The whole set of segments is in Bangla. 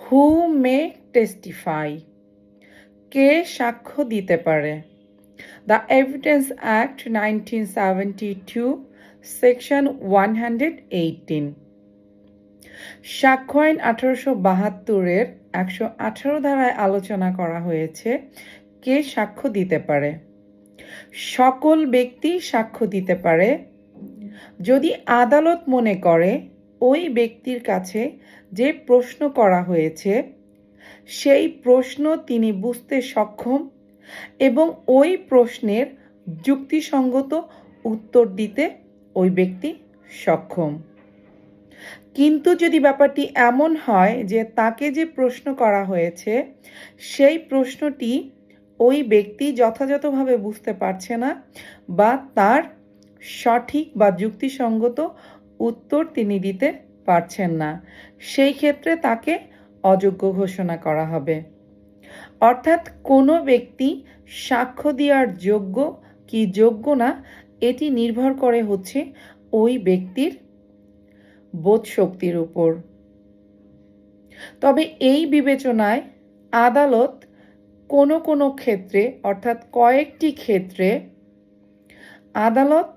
হু মে টেস্টিফাই কে সাক্ষ্য দিতে পারে? The evidence act nineteen seventy two section one hundred eighteen সাক্ষ্য আইন আঠারোশো বাহাত্তরের একশো আঠারো ধারায় আলোচনা করা হয়েছে, কে সাক্ষ্য দিতে পারে? সকল ব্যক্তি সাক্ষ্য দিতে পারে। যদি আদালত মনে করে, ওই ব্যক্তির কাছে যে প্রশ্ন করা হয়েছে, সেই প্রশ্ন তিনি বুঝতে সক্ষম এবং ওই প্রশ্নের যুক্তিসঙ্গত উত্তর দিতে ওই ব্যক্তি সক্ষম। কিন্তু যদি ব্যাপারটি এমন হয় যে তাকে যে প্রশ্ন করা হয়েছে, সেই প্রশ্নটি ওই ব্যক্তি যথাযথভাবে বুঝতে পারছে না বা তার সঠিক বা যুক্তিসঙ্গত উত্তর তিনি দিতে পারছেন না। সেই ক্ষেত্রে তাকে অযোগ্য ঘোষণা করা হবে। অর্থাৎ কোনো ব্যক্তি সাক্ষ্য দেওয়ার যোগ্য কি যোগ্য না, এটি নির্ভর করে হচ্ছে ওই ব্যক্তির বোধ শক্তির উপর। তবে এই বিবেচনায় আদালত কোনো কোনো ক্ষেত্রে, অর্থাৎ কয়েকটি ক্ষেত্রে আদালত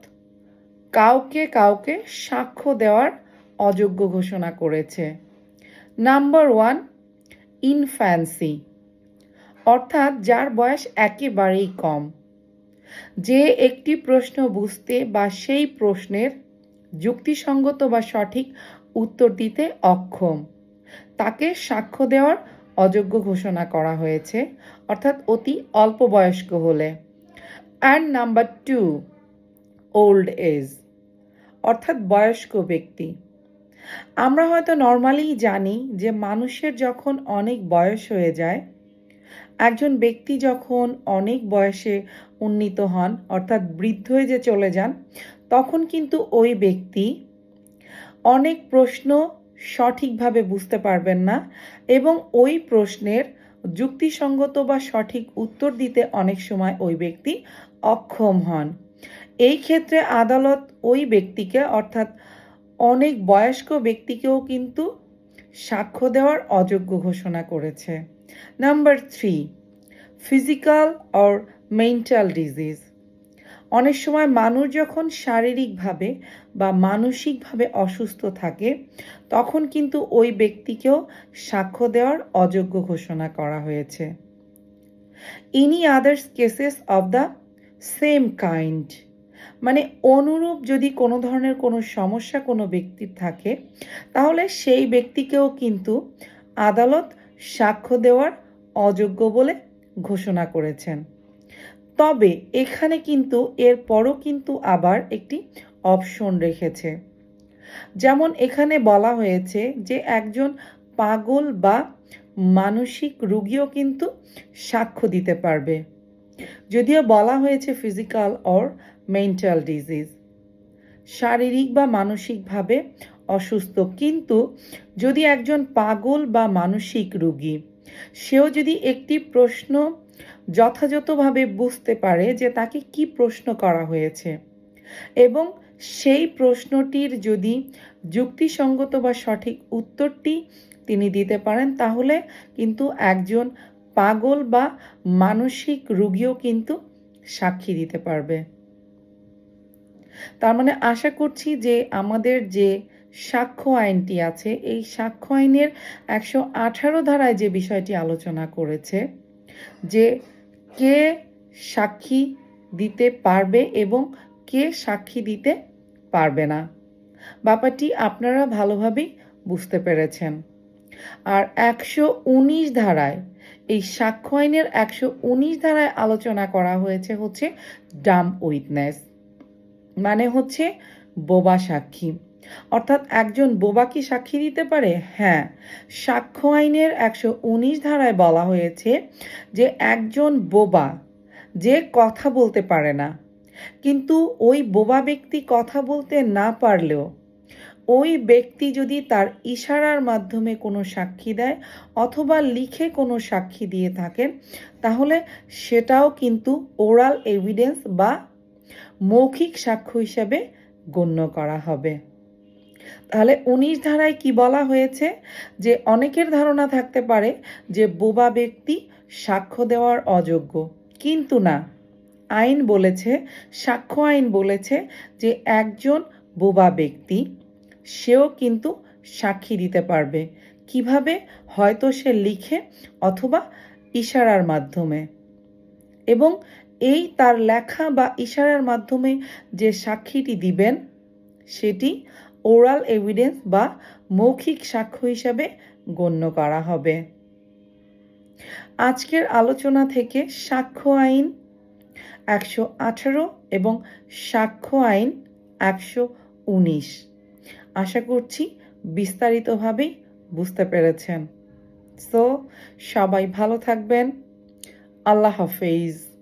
কাউকে কাউকে সাক্ষ্য দেওয়ার অযোগ্য ঘোষণা করেছে। নাম্বার ওয়ান ইনফ্যান্সি অর্থাৎ যার বয়স একেবারেই কম। যে একটি প্রশ্ন বুঝতে বা সেই প্রশ্নের যুক্তিসঙ্গত বা সঠিক উত্তর দিতে অক্ষম। তাকে সাক্ষ্য দেওয়ার অযোগ্য ঘোষণা করা হয়েছে, অর্থাৎ অতি অল্প বয়স্ক হলে। And number two old age অর্থাৎ বয়স্ক ব্যক্তি। আমরা হয়তো নর্মালিই জানি যে মানুষের যখন অনেক বয়স হয়ে যায়, একজন ব্যক্তি যখন অনেক বয়সে উন্নীত হন, অর্থাৎ বৃদ্ধ হয়ে যে চলে যান, তখন কিন্তু ওই ব্যক্তি অনেক প্রশ্ন সঠিকভাবে বুঝতে পারবেন না এবং ওই প্রশ্নের যুক্তিসঙ্গত বা সঠিক উত্তর দিতে অনেক সময় ওই ব্যক্তি অক্ষম হন। এই ক্ষেত্রে আদালত ওই ব্যক্তিকে, অর্থাৎ অনেক বয়স্ক ব্যক্তিকেও কিন্তু সাক্ষ্য দেওয়ার অযোগ্য ঘোষণা করেছে। Number three, physical or mental disease. অনেক সময় মানুষ যখন শারীরিকভাবে বা মানসিকভাবে অসুস্থ থাকে, তখন কিন্তু ওই ব্যক্তিকেও সাক্ষ্য দেওয়ার অযোগ্য ঘোষণা করা হয়েছে। ইনি others cases of the same kind মানে অনুরূপ যদি কোনো ধরনের কোনো সমস্যা কোনো ব্যক্তির থাকে, তাহলে সেই ব্যক্তিকেও কিন্তু আদালত সাক্ষ্য দেওয়ার অযোগ্য বলে ঘোষণা করেছেন। তবে এখানে কিন্তু এরপরও কিন্তু আবার একটি অপশন রেখেছে। যেমন এখানে বলা হয়েছে যে একজন পাগল বা মানসিক রুগীও কিন্তু সাক্ষ্য দিতে পারবে। যদিও বলা হয়েছে ফিজিক্যাল অর মেন্টাল ডিজিজ শারীরিক বা মানসিকভাবে অসুস্থ, কিন্তু যদি একজন পাগল বা মানসিক রুগী, সেও যদি একটি প্রশ্ন যথাযথভাবে বুঝতে পারে যে তাকে কি প্রশ্ন করা হয়েছে এবং সেই প্রশ্নটির যদি যুক্তিসঙ্গত বা সঠিক উত্তরটি তিনি দিতে পারেন, তাহলে কিন্তু একজন পাগল বা মানসিক রুগীও কিন্তু সাক্ষী দিতে পারবে। তার মানে আশা করছি যে আমাদের যে সাক্ষ্য আইনটি আছে, এই সাক্ষ্য আইনের একশো আঠারো ধারায় যে বিষয়টি আলোচনা করেছে, যে কে সাক্ষী দিতে পারবে এবং কে সাক্ষী দিতে পারবে না। ব্যাপারটি আপনারা ভালোভাবেই বুঝতে পেরেছেন। আর একশো উনিশ ধারায়, এই সাক্ষ্য আইনের একশো উনিশ ধারায় আলোচনা করা হয়েছে হচ্ছে ডাম উইটনেস মানে হচ্ছে বোবা সাক্ষী। অর্থাৎ একজন বোবা কি সাক্ষী দিতে পারে? হ্যাঁ সাক্ষ্য আইনের একশো উনিশ ধারায় বলা হয়েছে যে একজন বোবা যে কথা বলতে পারে না, কিন্তু ওই বোবা ব্যক্তি কথা বলতে না পারলেও ওই ব্যক্তি যদি তার ইশারার মাধ্যমে কোনো সাক্ষী দেয় অথবা লিখে কোনো সাক্ষী দিয়ে থাকেন, তাহলে সেটাও কিন্তু ওরাল এভিডেন্স বা মৌখিক সাক্ষ্য হিসাবে গণ্য করা হবে। তাহলে উনিশ ধারায় কি বলা হয়েছে? যে অনেকের ধারণা থাকতে পারে যে বোবা ব্যক্তি সাক্ষ্য দেওয়ার অযোগ্য। কিন্তু না, আইন বলেছে, সাক্ষ্য আইন বলেছে যে একজন বোবা ব্যক্তি সেও কিন্তু সাক্ষী দিতে পারবে। কীভাবে? হয়তো সে লিখে অথবা ইশারার মাধ্যমে। এবং এই তার লেখা বা ইশারার মাধ্যমে যে সাক্ষীটি দিবেন, সেটি ওরাল এভিডেন্স বা মৌখিক সাক্ষ্য হিসাবে গণ্য করা হবে। আজকের আলোচনা থেকে সাক্ষ্য আইন একশো আঠারো এবং সাক্ষ্য আইন একশো উনিশ। আশা করছি বিস্তারিতভাবেই বুঝতে পেরেছেন। সো সবাই ভালো থাকবেন। আল্লাহ হাফেজ।